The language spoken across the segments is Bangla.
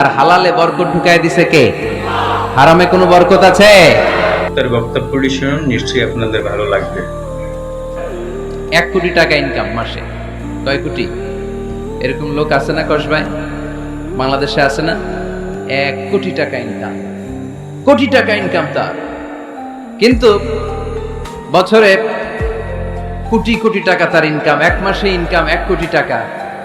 আর হালালে বরকত ঢুকাই দিছে কে? হারামে কোনো বরকত আছে? তার বক্তব্যটি শুনুন নিশ্চয়ই আপনাদের ভালো লাগবে। এক কোটি টাকা ইনকাম মাসে। কয় কোটি? এরকম লোক আছে না কসবাই বাংলাদেশে আছে না? এক কোটি টাকা ইনকাম কোটি টাকা ইনকাম তার। কিন্তু বছরে কোটি কোটি টাকা তার ইনকাম এক মাসে ইনকাম এক কোটি টাকা।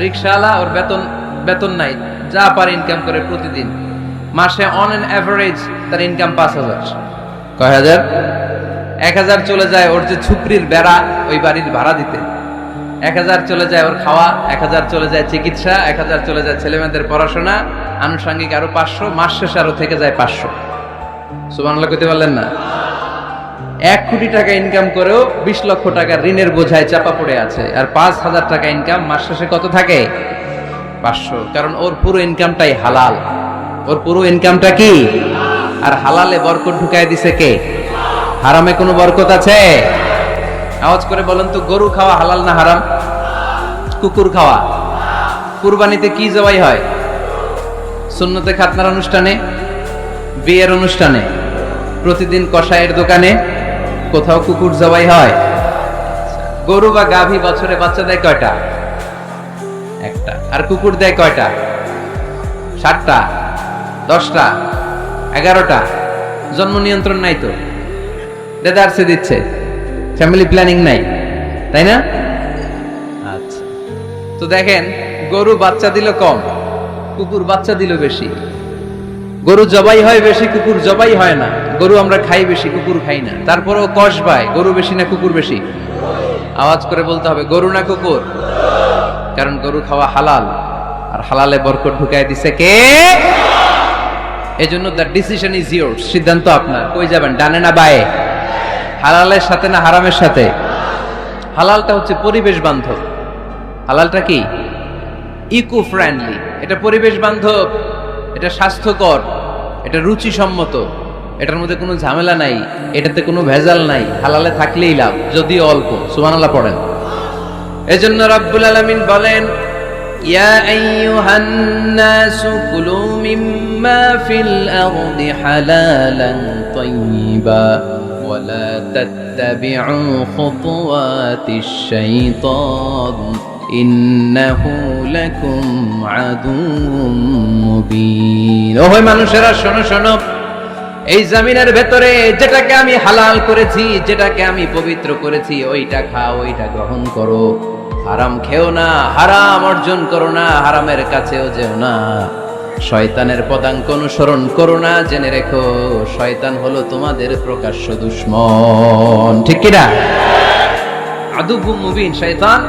রিক্সাওয়ালা ওর বেতন বেতন নাই। যা পারে ইনকাম করে প্রতিদিন। মাসে অন অ্যান অ্যাভারেজ তার ইনকাম পাঁচ হাজার। কয় হাজার? এক হাজার চলে যায় ওর যে ছুকরির বেড়া, ওই বাড়ির ভাড়া দিতে। এক হাজার চলে যায় ওর খাওয়া, এক হাজার চলে যায় চিকিৎসা, এক হাজার চলে যায় ছেলেমেয়েদের পড়াশোনা, আনুষঙ্গিক আরও পাঁচশো, মাস শেষে আরও থেকে যায় পাঁচশো। সুবাংলা করতে পারলেন না? এক কোটি টাকা ইনকাম করেও বিশ লক্ষ টাকা ঋণের বোঝায় চাপা পড়ে আছে। আর পাঁচ হাজার টাকা ইনকাম মাস শেষে কত থাকে? পাঁচশো। কারণ ওর পুরো ইনকামটাই হালাল। ওর পুরো ইনকামটা কি? আর হালালে বরকত ঢুকাই দিছে কে? হারামে কোনো বরকত আছে? আওয়াজ করে বলেন তো, গরু খাওয়া হালাল না হারাম? কুকুর খাওয়া। কুরবানিতে কি জবাই হয়? সুন্নতে খাতনার অনুষ্ঠানে? বিয়ের অনুষ্ঠানে? প্রতিদিন কষায়ের দোকানে? কোথাও কুকুর জবাই হয়? গরু বা গাভী বছরে বাচ্চা দেয় কয়টা? একটা। আর কুকুর দেয় কয়টা? সাতটা। দশটা। এগারোটা। জন্ম নিয়ন্ত্রণ নাই তো? দেদারসে দিচ্ছে। ফ্যামিলি প্ল্যানিং নাই। তাই না? আচ্ছা। তো দেখেন, গরু বাচ্চা দিল কম, কুকুর বাচ্চা দিল বেশি। গরু জবাই হয় বেশি, কুকুর জবাই হয় না। গরু আমরা খাই বেশি, কুকুর খাই না। তারপরেও কষ পায় গরু বেশি না কুকুর বেশি? আওয়াজ করে বলতে হবে, গরু না কুকুর? কারণ গরু খাওয়া হালাল, আর হালালে বরকত ঢুকাই দিছে কে? এজন্য দ্য ডিসিশন ইজ ইয়োর সিদ্ধান্ত আপনার, কই যাবেন, ডানে না বায়ে? হালালের সাথে না হারামের সাথে? হালালটা হচ্ছে পরিবেশ বান্ধব। হালালটা কি? ইকো ফ্রেন্ডলি এটা পরিবেশ বান্ধব, এটা স্বাস্থ্যকর, এটা রুচিসম্মত। এটার মধ্যে কোনো ঝামেলা নাই, এটাতে কোনো ভেজাল নাই, হালালে থাকলেই লাভ, যদি অল্প, সুবহানাল্লাহ পড়েন। এজন্য রাব্বুল আলামিন বলেন, ইয়া আইয়ুহান নাসু কুলু মিম্মা ফিল আরদি হালালান তাইয়্যিবা ওয়ালা তাত্তাবি'ু খুতুওয়াতিশ শাইতান ইন্নাহু লাকুম আদুউম মুবিন ওহে মানুষেরা শোনো শোনো এই জামিনের ভেতরে যেটাকে আমি হালাল করেছি, যেটাকে আমি পবিত্র করেছি, ওইটা খাও, ওইটা গ্রহণ করো। হারাম খেও না, হারাম অর্জন করো না, হারামের কাছেও যেও না। শয়তানের পদাঙ্ক অনুসরণ করো না, জেনে রেখো, শয়তান হলো তোমাদের প্রকাশ্য দুশ্মন। ঠিক কিনা? আদুবু মুবিন, শয়তান,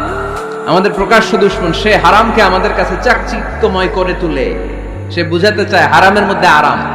আমাদের প্রকাশ্য দুশ্মন, সে হারামকে আমাদের কাছে চাকচিক্যময় করে তুলে। সে বুঝাতে চায় হারামের মধ্যে আরাম।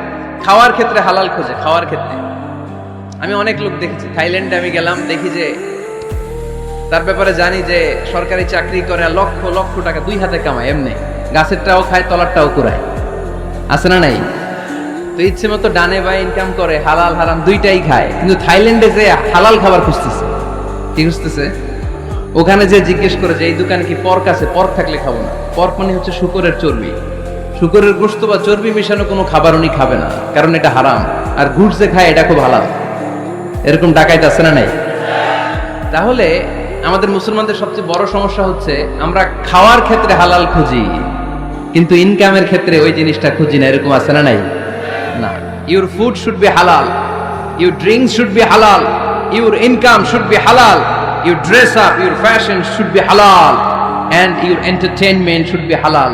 খাওয়ার ক্ষেত্রে হালাল খোঁজে, খাওয়ার ক্ষেত্রে। আমি অনেক লোক দেখেছি, থাইল্যান্ডে আমি গেলাম, দেখি যে তার ব্যাপারে জানি যে সরকারি চাকরি করে লক্ষ লক্ষ টাকা দুই হাতে কামায়, এমনি। গাছেরটাও খায়, তলারটাও কুড়ায়। আছে না নাই? তো ইচ্ছে মতো ডানে বা ইনকাম করে, হালাল, হারাম দুইটাই খায়। কিন্তু থাইল্যান্ডে যে হালাল খাবার খুঁজতেছে, কি খুঁজতেছে? ওখানে যে জিজ্ঞেস করে যে, এই দোকানে কি পর্ক আছে? পর্ক থাকলে খাব না। পর্ক মানে হচ্ছে শুকরের চর্বি। শুকরের গোস্ত বা চর্বি মেশানো কোনো খাবার উনি খাবে না, কারণ এটা হারাম। আর ঘুষ যে খায়, এটা খুব হালাল। এরকম ডাকাইতে আছে না নাই? তাহলে আমাদের মুসলমানদের সবচেয়ে বড় সমস্যা হচ্ছে, আমরা খাওয়ার ক্ষেত্রে হালাল খুঁজি, কিন্তু ইনকামের ক্ষেত্রে ওই জিনিসটা খুঁজি না, এরকম আছে না নাই? না। Your food should be halal your drinks should be halal your income should be halal your dress up your fashion should be halal and your entertainment should be halal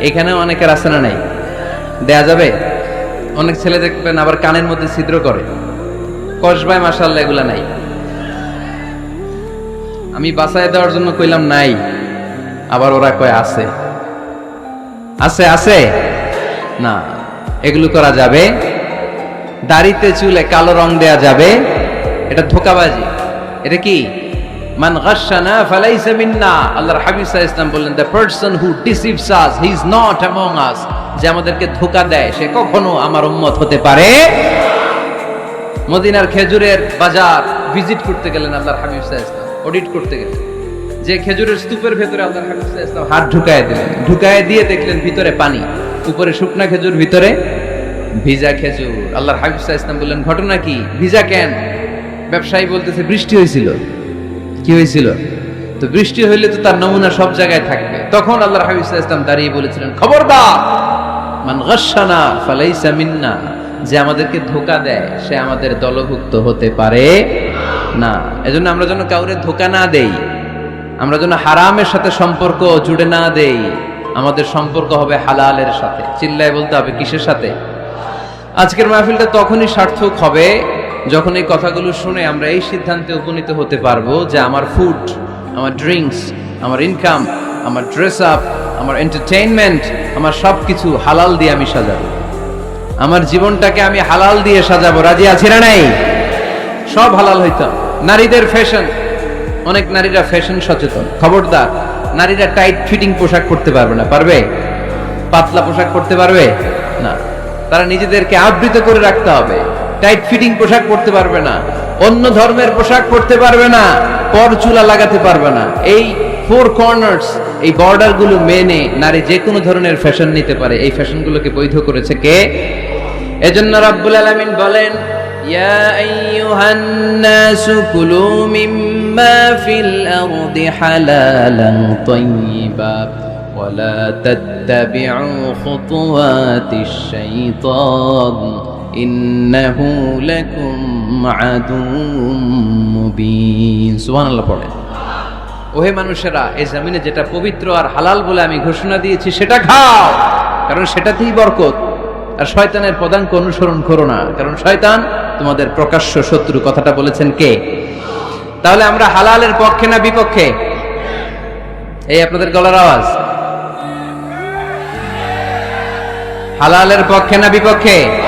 এখানেও অনেকের আছে না নাই? দেয়া যাবে? অনেক ছেলে দেখবেন আবার কানের মধ্যে ছিদ্র করে। কসবায় মাসাল্লাহ এগুলা নাই। আমি বাসায় দেওয়ার জন্য কইলাম নাই। আবার ওরা কয়, আছে। আছে আছে? না, এগুলো করা যাবে। দাড়িতে চুলে কালো রং দেয়া যাবে। এটা ধোকাবাজি। এটা কি? মান গাশানা ফালাইসা মিন্না। আল্লাহর হাবিব সাল্লাল্লাহু বললেন the person who deceives us he is not among us যে আমাদেরকে ধোকা দেয়, সে কখনো আমার উম্মত হতে পারে? মদিনার খেজুরের বাজার ভিজিট করতে গেলেন আল্লাহর হাবিব সাল্লাল্লাহু অডিট করতে গেলেন। যে খেজুরের স্তূপের ভেতরে আল্লাহর হাবিব সাল্লাল্লাহু হাত ঢুকায় দিলেন, ঢুকায় দিয়ে দেখলেন ভিতরে পানি, উপরে শুকনা খেজুর, ভিতরে ভিজা খেজুর। আল্লাহর হাবিব সাল্লাল্লাহু ইসলাম বললেন, ঘটনা কি? ভিজা কেন? ব্যবসায়ী বলতেছে, বৃষ্টি হয়েছিল। কি হয়েছিল? তো বৃষ্টি হইলে তো তার নমুনা সব জায়গায় থাকবে। তখন আল্লাহ হাবিব ইসলাম দাঁড়িয়ে বলেছিলেন, খবরদার, মান গাশানা ফালাইসা মিন্না, যে আমাদেরকে ধোকা দেয়, সে আমাদের দলভুক্ত হতে পারে না। এজন্য আমরা যেন কাউরে ধোকা না দেই, আমরা যেন হারামের সাথে সম্পর্ক জুড়ে না দেই, আমাদের সম্পর্ক হবে হালালের সাথে। চিল্লায় বলতে হবে কিসের সাথে? আজকের মাহফিলটা তখনই সার্থক হবে যখন এই কথাগুলো শুনে আমরা এই সিদ্ধান্তে উপনীত হতে পারব যে আমার ফুড আমার ড্রিঙ্কস আমার ইনকাম আমার ড্রেস আপ আমার এন্টারটেইনমেন্ট আমার সব কিছু হালাল দিয়ে আমি সাজাবো। আমার জীবনটাকে আমি হালাল দিয়ে সাজাবো। রাজি আছি না নাই? সব হালাল হইতো। নারীদের ফ্যাশন অনেক নারীরা ফ্যাশন সচেতন। খবরদার, নারীরা টাইট ফিটিং পোশাক পরতে পারবে না। পারবে? পাতলা পোশাক পরতে পারবে? না। তারা নিজেদেরকে আবৃত করে রাখতে হবে। টাইট ফিটিং পোশাক পরতে পারবে না। অন্য ধর্মের পোশাক পরতে পারবে না, পর চুলা লাগাতে পারবে না। এই ফোর কর্নার্স এই বর্ডারগুলো মেনে নারী যে কোনো ধরনের ফ্যাশন নিতে পারে। এই ফ্যাশনগুলোকে বৈধ করেছে কে? এজন্য রাব্বুল আলামিন বলেন, ইয়া আইয়ুহান নাস কুলু মিম্মা ফিল আরদি হালালান তাইয়্যিবা ওয়া লা তাত্তাবি'উ খুতুওয়াতিশ শাইতান। ইন্নাহু লাকুম আদুম মুবিন। সুবহানাল্লাহ পড়ে। ওহে মানুষেরা, এই জমিনে যেটা পবিত্র আর হালাল বলে আমি ঘোষণা দিয়েছি, সেটা খাও। কারণ সেটাতেই বরকত। আর শয়তানের পদাঙ্ক অনুসরণ করো না। কারণ শয়তান তোমাদের প্রকাশ্য শত্রু। কথাটা বলেছেন কে? তাহলে আমরা হালালের পক্ষে না বিপক্ষে? এই আপনাদের গলার আওয়াজ। হালালের পক্ষে না বিপক্ষে?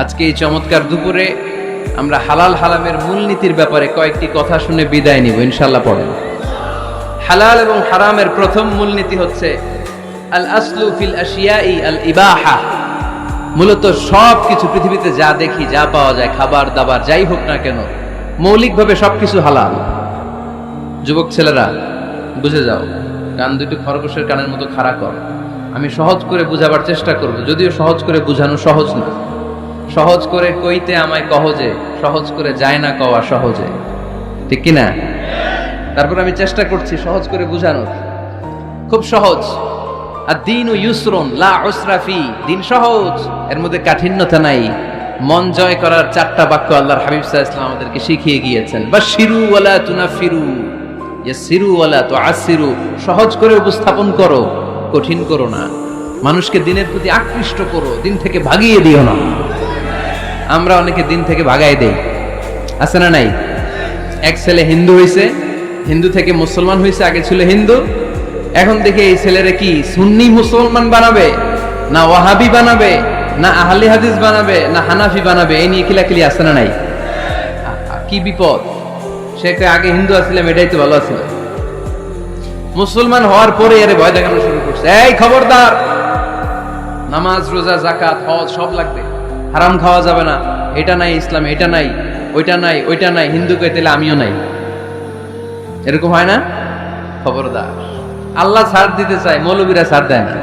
আজকে এই চমৎকার দুপুরে আমরা হালাল হালামের মূলনীতির ব্যাপারে কয়েকটি কথা শুনে বিদায় নিব ইনশাল্লাহ পড়েন। হালাল এবং হারামের প্রথম মূলনীতি হচ্ছে, আল আসলু ফিল আশিয়াই আল ইবাহা। মূলত সব কিছু পৃথিবীতে যা দেখি, যা পাওয়া যায়, খাবার দাবার, যাই হোক না কেন, মৌলিকভাবে সবকিছু হালাল। যুবক ছেলেরা, বুঝে যাও, কান দুটি খরগোশের কানের মতো খাড়া কর। আমি সহজ করে বুঝাবার চেষ্টা করব, যদিও সহজ করে বুঝানো সহজ না সহজ করে কইতে আমায় কহজে সহজ করে যায় না কওয়া সহজে। ঠিক কি না? তারপর আমি চেষ্টা করছি সহজ করে বুঝানোর। খুব সহজ। আর দিন ও ইউসরন, লা উসরাফি দিন সহজ, এর মধ্যে কাঠিন্যতা নাই। মন জয় করার চারটা বাক্য আল্লাহর হাবিব সাল্লাল্লাহু ইসলাম আমাদেরকে শিখিয়ে গিয়েছেন। বা শিরু ওয়ালা তুনাফিরু। যে সিরু ওয়ালা তো আসিরু সহজ করে উপস্থাপন করো, কঠিন করো না। মানুষকে দিনের প্রতি আকৃষ্ট করো, দিন থেকে ভাগিয়ে দিও না। আমরা অনেকে দিন থেকে ভাগাই দেই। আছে না নাই? এক ছেলে হিন্দু হয়েছে হিন্দু থেকে মুসলমান হয়েছে আগে ছিল হিন্দু। এখন দেখে এই ছেলেরা কি, সুন্নি মুসলমান বানাবে, না ওয়াহাবি বানাবে, না আহলি হাদিস বানাবে, না হানাফি বানাবে, এই নিয়ে কিলাকিলি আছে না নাই? কি বিপদ? সে আগে হিন্দু আসছিলাম এটাই তো ভালো আছিল। মুসলমান হওয়ার পরে এর ভয় দেখানো শুরু করছে। এই খবরদার, নামাজ, রোজা জাকাত হজ, সব লাগবে। হারাম খাওয়া যাবে না। এটা নাই ইসলাম, এটা নাই, ওইটা নাই ওইটা নাই, হিন্দু কে তাহলে আমিও নাই। এরকম হয় না? খবরদার। আল্লাহ ছাড় দিতে চায়, মৌলবীরা ছাড় দেয় না।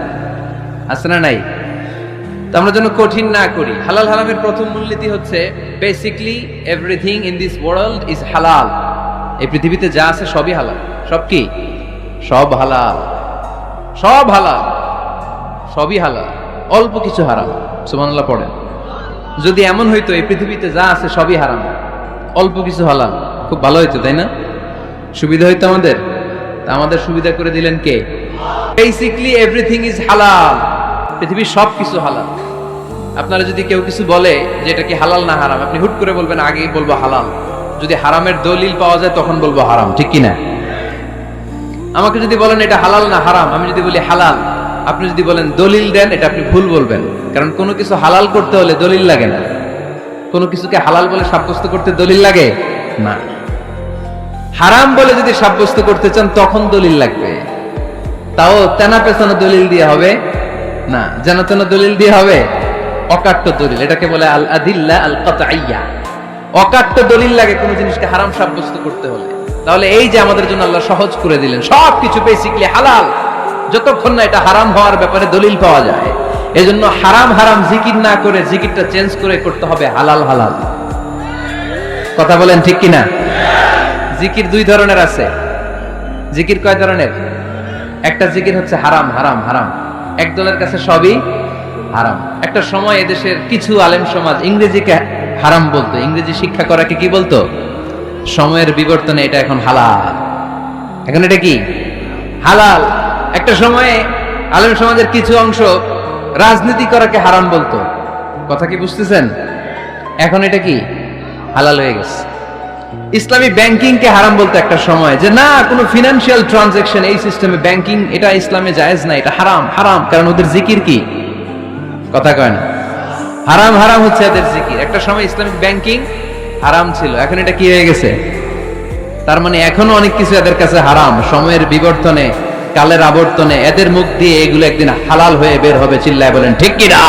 আছে না নাই? তো আমরা যেন কঠিন না করি। হালাল হারামের প্রথম মূলনীতি হচ্ছে basically everything in this world is halal এই পৃথিবীতে যা আছে সবই হালাল। সব কি? সব হালাল। সব হালাল। সবই হালাল। অল্প কিছু হারাম। সুবহানাল্লাহ পড়েন। যদি এমন হইতো, এই পৃথিবীতে যা আছে সবই হারাম। অল্প কিছু হালাল। খুব ভালো হইতো, তাই না? সুবিধা হইতো আমাদের? তা আমাদের সুবিধা করে দিলেন কে? বেসিকলি এভরিথিং ইজ হালাল পৃথিবীর সব কিছু হালাল। আপনারা যদি কেউ কিছু বলে যে এটা কি হালাল না হারাম, আপনি হুট করে বলবেন, আগেই বলব হালাল। যদি হারামের দলিল পাওয়া যায়, তখন বলব হারাম। ঠিক কি না আমাকে যদি বলেন এটা হালাল না হারাম, আমি যদি বলি হালাল আপনি যদি বলেন দলিল দেন, এটা আপনি ভুল বলবেন। কারণ কোনো কিছু হালাল করতে হলে দলিল লাগে না। কোনো কিছুকে হালাল বলে সাব্যস্ত করতে দলিল লাগে? না। হারাম বলে যদি সাব্যস্ত করতে চান, তখন দলিল লাগবে। তাও তেনা পেছানো দলিল দিয়ে হবে? না। যেন তেন দলিল দিয়ে হবে? অকাট্য দলিল। এটাকে বলে আল আদিল্লা আল কাতাইয়া অকাট্য দলিল লাগে কোনো জিনিসকে হারাম সাব্যস্ত করতে হলে। তাহলে এই যে আমাদের জন্য আল্লাহ সহজ করে দিলেন সব কিছু বেসিকলি হালাল। যতক্ষণ না এটা হারাম হওয়ার ব্যাপারে দলিল পাওয়া যায়, এজন্য হারাম হারাম জিকির না করে জিকিরটা চেঞ্জ করে করতে হবে হালাল হালাল। কথা বলেন ঠিক কিনা? জিকির দুই ধরনের আছে। জিকির কয় ধরনের? একটা জিকির হচ্ছে হারাম হারাম হারাম। এক দলের কাছে সবই হারাম। একটা সময় এদেশের কিছু আলেম সমাজ ইংরেজিকে হারাম বলতো। ইংরেজি শিক্ষা করাকে কি বলতো? সময়ের বিবর্তনে এটা এখন হালাল। এখন এটা কি? হালাল। একটা সময়ে আলেম সমাজের কিছু অংশ রাজনীতি করাকে হারাম বলতো। কথা কি বুঝতেছেন? এখন এটা কি? হালাল হয়ে গেছে। ইসলামী ব্যাংকিং কে হারাম বলতো একটা সময় যে, না, কোনো ফিনান্সিয়াল ট্রানজাকশন এই সিস্টেমে ব্যাংকিং এটা ইসলামে জায়েজ না, এটা হারাম হারাম। কারণ ওদের জিকির কি? কথা কয় না। হারাম হারাম হচ্ছে এদের জিকির। একটা সময় ইসলামিক ব্যাংকিং হারাম ছিল। এখন এটা কি হয়ে গেছে? তার মানে এখনও অনেক কিছু এদের কাছে হারাম। সময়ের বিবর্তনে কালের আবর্তনে এদের মুখ দিয়ে এগুলো একদিন হালাল হয়ে বের হবে, চিল্লায় বলেন, ঠিক কি না